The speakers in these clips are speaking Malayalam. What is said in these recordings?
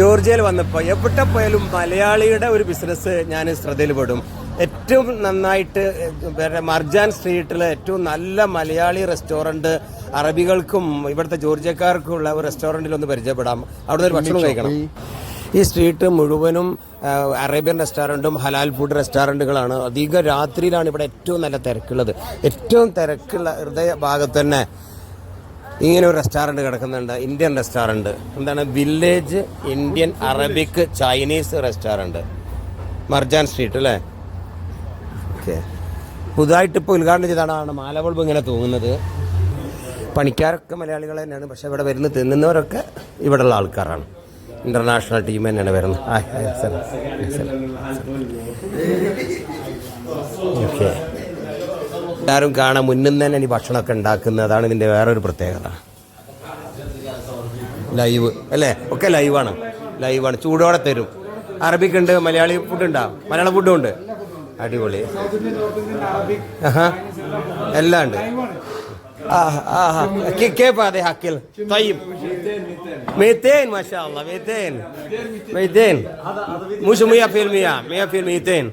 ജോർജിയയിൽ വന്നപ്പോൾ എവിടെ പോയാലും മലയാളിയുടെ ഒരു ബിസിനസ് ഞാൻ ശ്രദ്ധയിൽപ്പെടും ഏറ്റവും നന്നായിട്ട് മർജാൻ സ്ട്രീറ്റിലെ ഏറ്റവും നല്ല മലയാളി റെസ്റ്റോറന്റ് അറബികൾക്കും ഇവിടുത്തെ ജോർജിയക്കാർക്കും ഉള്ള റെസ്റ്റോറന്റിൽ ഒന്ന് പരിചയപ്പെടാം. അവിടെ ഒരു ഭക്ഷണം കഴിക്കണം. ഈ സ്ട്രീറ്റ് മുഴുവനും അറേബ്യൻ റെസ്റ്റോറന്റും ഹലാൽ ഫുഡ് റെസ്റ്റോറന്റുകളാണ് അധികം രാത്രിയിലാണ് ഇവിടെ ഏറ്റവും നല്ല തിരക്കുള്ളത്. ഏറ്റവും തിരക്കുള്ള ഹൃദയ ഭാഗത്ത് തന്നെ ഇങ്ങനെ ഒരു റെസ്റ്റോറന്റ് കിടക്കുന്നുണ്ട്. ഇന്ത്യൻ റെസ്റ്റോറന്റ് എന്താണ്? Village Indian Arabic Chinese restaurant Marjan street അല്ലേ? ഓക്കെ പുതുതായിട്ട് ഇപ്പോൾ ഉദ്ഘാടനം ചെയ്താണ് മാലവൾബ് ഇങ്ങനെ തോന്നുന്നത് പണിക്കാരൊക്കെ മലയാളികൾ തന്നെയാണ്. പക്ഷെ ഇവിടെ വരുന്ന തിന്നുന്നവരൊക്കെ ഇവിടെയുള്ള ആൾക്കാരാണ്. ഇന്റർനാഷണൽ ടീം തന്നെയാണ് വരുന്നത്. ഓക്കെ എല്ലാവരും കാണാൻ മുന്നിൽ തന്നെ ഈ ഭക്ഷണമൊക്കെ ഉണ്ടാക്കുന്നത് അതാണ് ഇതിൻ്റെ വേറൊരു പ്രത്യേകത ലൈവ് അല്ലേ ഒക്കെ ലൈവാണ് ലൈവാണ് ചൂടോടെ തരും അറബിക് ഉണ്ട് മലയാളി ഫുഡ് ഉണ്ടാവും മലയാളം ഫുഡും ഉണ്ട് അടിപൊളി ആഹാ എല്ലാം ഉണ്ട് آه آه كي- كيف هذا هاكل طيب 200 ما شاء الله 200 200 مش 100% 100%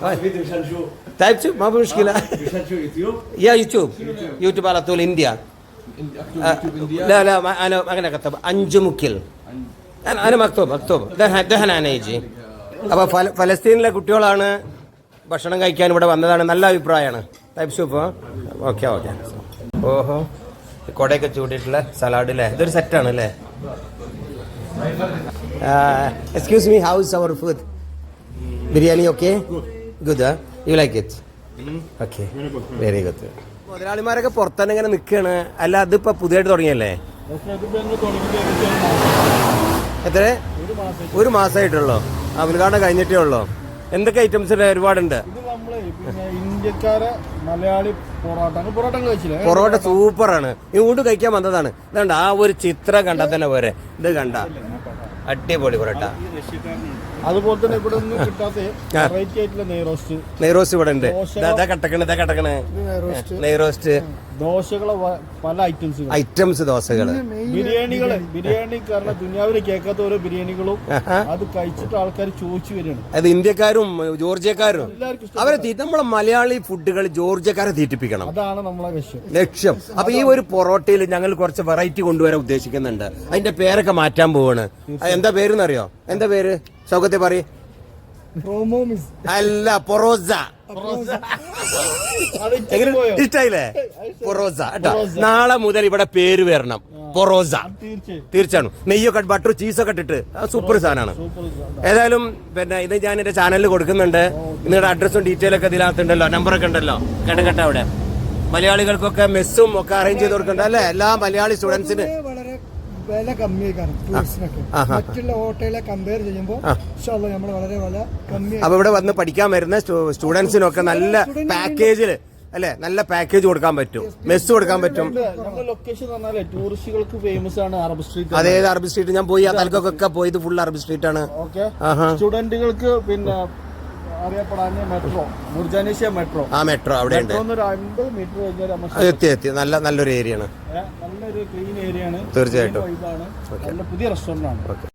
200 طيب شوف ما في مشكلة يا يوتيوب يوتيوب على طول انديا آه، لا لا ما انا ما انا كتب അഞ്ചുമുക്കിൽ انا انا مكتوب مكتوب دهن دهن انا يجي അപ്പോൾ ഫല- ഫലസ്തീനിലെ കുട്ടികളാണ് ഭക്ഷണം കഴിക്കാൻ ഇവിടെ വന്നതാണ് നല്ല അഭിപ്രായമാണ് ടൈപ്പ് സൂപ്പ് ഓക്കെ ഓക്കെ ഓഹോ കൊടയൊക്കെ ചൂടിയിട്ടുള്ള സലാഡ് അല്ലേ ഇതൊരു സെറ്റാണ് അല്ലേ excuse me how's our food biryani okay good you like it okay very good മുതലാളിമാരൊക്കെ പുറത്തന്നെ ഇങ്ങനെ നിൽക്കുകയാണ് അല്ല അതിപ്പോ പുതിയതായിട്ട് തുടങ്ങിയല്ലേ? എത്ര? ഒരു മാസമായിട്ടുള്ളൂ ആ ഉദ്ഘാടനം കഴിഞ്ഞിട്ടേ ഉള്ളൂ? എന്തൊക്കെ ഐറ്റംസ് ഒരുപാടുണ്ട്? ഇന്ത്യക്കാരെ മലയാളി പൊറോട്ട പൊറോട്ട സൂപ്പറാണ് ഇങ്ങോട്ട് കഴിക്കാൻ വന്നതാണ്. ഇതുണ്ട് ആ ഒരു ചിത്രം കണ്ടാൽ തന്നെ പോരെ. ഇത് കണ്ട. അടിപൊളി പൊറോട്ട. അതുപോലെ തന്നെ ഇവിടെ ഒന്നും കിട്ടാത്ത വെറൈറ്റി ആയിട്ടുള്ള നെയ്റോസ്റ്റ് നെയ്റോസ്റ്റ് ഇവിടെ ഉണ്ട്. ഇതാ കട്ടക്കണ് ഇതാ കട്ടക്കണ്. നെയ്റോസ്റ്റ് ദോശകൾ ദോശകളെ പല ഐറ്റംസ് ഐറ്റംസ് ദോശകൾ. ബിരിയാണികൾ ബിരിയാണി. കാരണം ദുനിയാവിൽ കേൾക്കാത്ത ഓരോ ബിരിയാണികളും അത് കഴിച്ചിട്ട് ആൾക്കാർ ചോദിച്ചു വരികയാണ്. അത് ഇന്ത്യക്കാരും ജോർജിയക്കാരും. അവരെ നമ്മളെ മലയാളി ഫുഡുകൾ ജോർജിയക്കാരെ തീറ്റിപ്പിക്കണം. അതാണ് നമ്മളെ ലക്ഷ്യം. ലക്ഷ്യം. അപ്പൊ ഈ ഒരു പൊറോട്ടയിൽ ഞങ്ങൾ കുറച്ച് വെറൈറ്റി കൊണ്ടുവരാൻ ഉദ്ദേശിക്കുന്നുണ്ട്. അതിന്റെ പേരൊക്കെ മാറ്റാൻ പോവാണ്. എന്താ പേരെന്നറിയോ? എന്താ പേര്? സൗകര്യ പറ അല്ല പൊറോസ. ഇഷ്ടായില്ലേ? പൊറോസ. കേട്ടോ. നാളെ മുതൽ ഇവിടെ പേര് വരണം. പൊറോസ. തീർച്ചയാണ്. നെയ്യൊക്കെ ബട്ടർ ചീസൊക്കെ ഇട്ടിട്ട്. സൂപ്പർ സാധനമാണ്. ഏതായാലും പിന്നെ ഇത് ഞാൻ എന്റെ ചാനലിൽ കൊടുക്കുന്നുണ്ട്. നിങ്ങളുടെ അഡ്രസ്സും ഡീറ്റെയിൽ ഒക്കെ ഇതിനകത്തുണ്ടല്ലോ. നമ്പറൊക്കെ ഉണ്ടല്ലോ. കേട്ട അവിടെ. മലയാളികൾക്കൊക്കെ മെസ്സും ഒക്കെ അറേഞ്ച് ചെയ്ത് കൊടുക്കുന്നുണ്ട് അല്ലേ? എല്ലാ മലയാളി സ്റ്റുഡൻസിന് വില കമ്മിയായിക്കാണ് ടൂറിസ്റ്റിനൊക്കെ. മറ്റുള്ള ഹോട്ടലെ കമ്പയർ ചെയ്യുമ്പോൾ നമ്മൾ വളരെ വില കമ്മി അപ്പൊ ഇവിടെ വന്ന് പഠിക്കാൻ വരുന്ന സ്റ്റു- സ്റ്റുഡൻസിനൊക്കെ നല്ല പാക്കേജിൽ അല്ലെ? നല്ല പാക്കേജ് കൊടുക്കാൻ പറ്റും. മെസ്സ് കൊടുക്കാൻ പറ്റും. ലൊക്കേഷൻ പറഞ്ഞാലേ ടൂറിസ്റ്റുകൾക്ക് ഫേമസ് ആണ് അറബ് സ്ട്രീറ്റ് അതേത് അറബ് സ്ട്രീറ്റ് ഞാൻ പോയി ആ തലക്കൊക്കെ പോയത് ഫുൾ അറബ് സ്ട്രീറ്റ് ആണ്. ഓക്കെ സ്റ്റുഡന്റുകൾക്ക് പിന്നെ അറിയപ്പെടാൻ മെട്രോ മുർജാനീഷ്യ മെട്രോ ആ മെട്രോ അവിടെ ഉണ്ട്. മീറ്റർ എത്തി എത്തി. നല്ല നല്ലൊരു ഏരിയ ആണ്. നല്ലൊരു ക്ലീൻ ഏരിയ ആണ്. തീർച്ചയായിട്ടും. പുതിയ റെസ്റ്റോറന്റ് ആണ്.